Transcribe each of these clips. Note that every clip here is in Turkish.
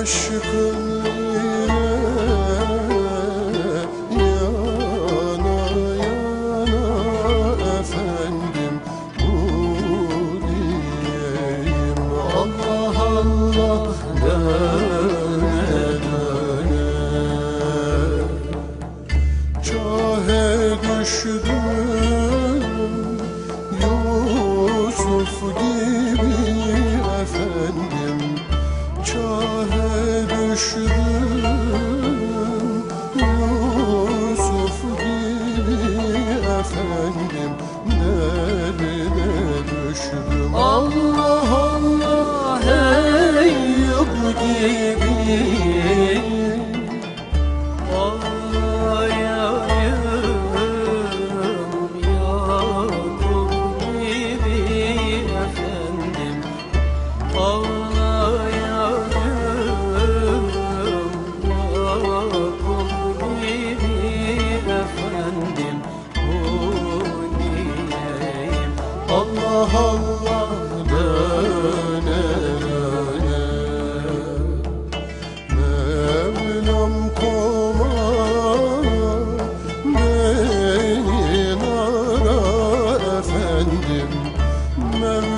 Aşkım ile yana yana efendim Bu diyeyim. Allah Allah döne döne Çahe düştüm Yusuf gibi efendim Derde düştüm Allah Allah Eyüp gibi Ağlayayım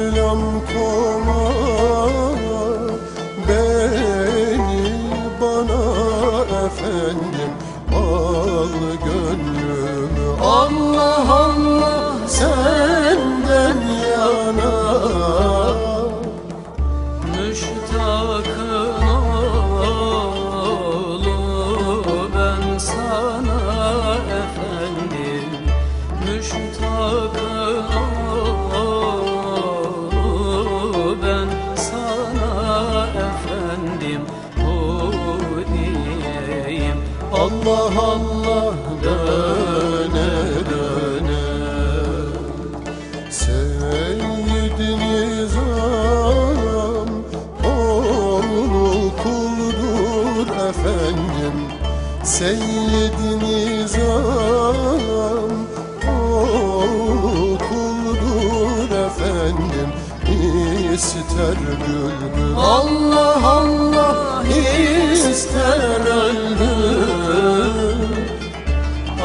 Mevlam koma beni bana efendim Al gönlümü. Allah Allah senden Allah Allah döne döne. Seyyid Nizam oğlu kuldur efendim. Seyyid Nizam oğlu kuldur efendim İster bülbül Allah Allah ister öldür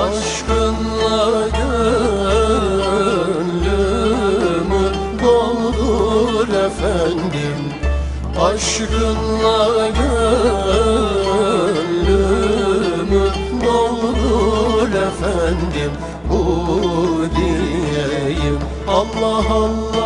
Aşkınla gönlümü doldur efendim. Aşkınla gönlümü doldur efendim. Bu diyeyim Allah Allah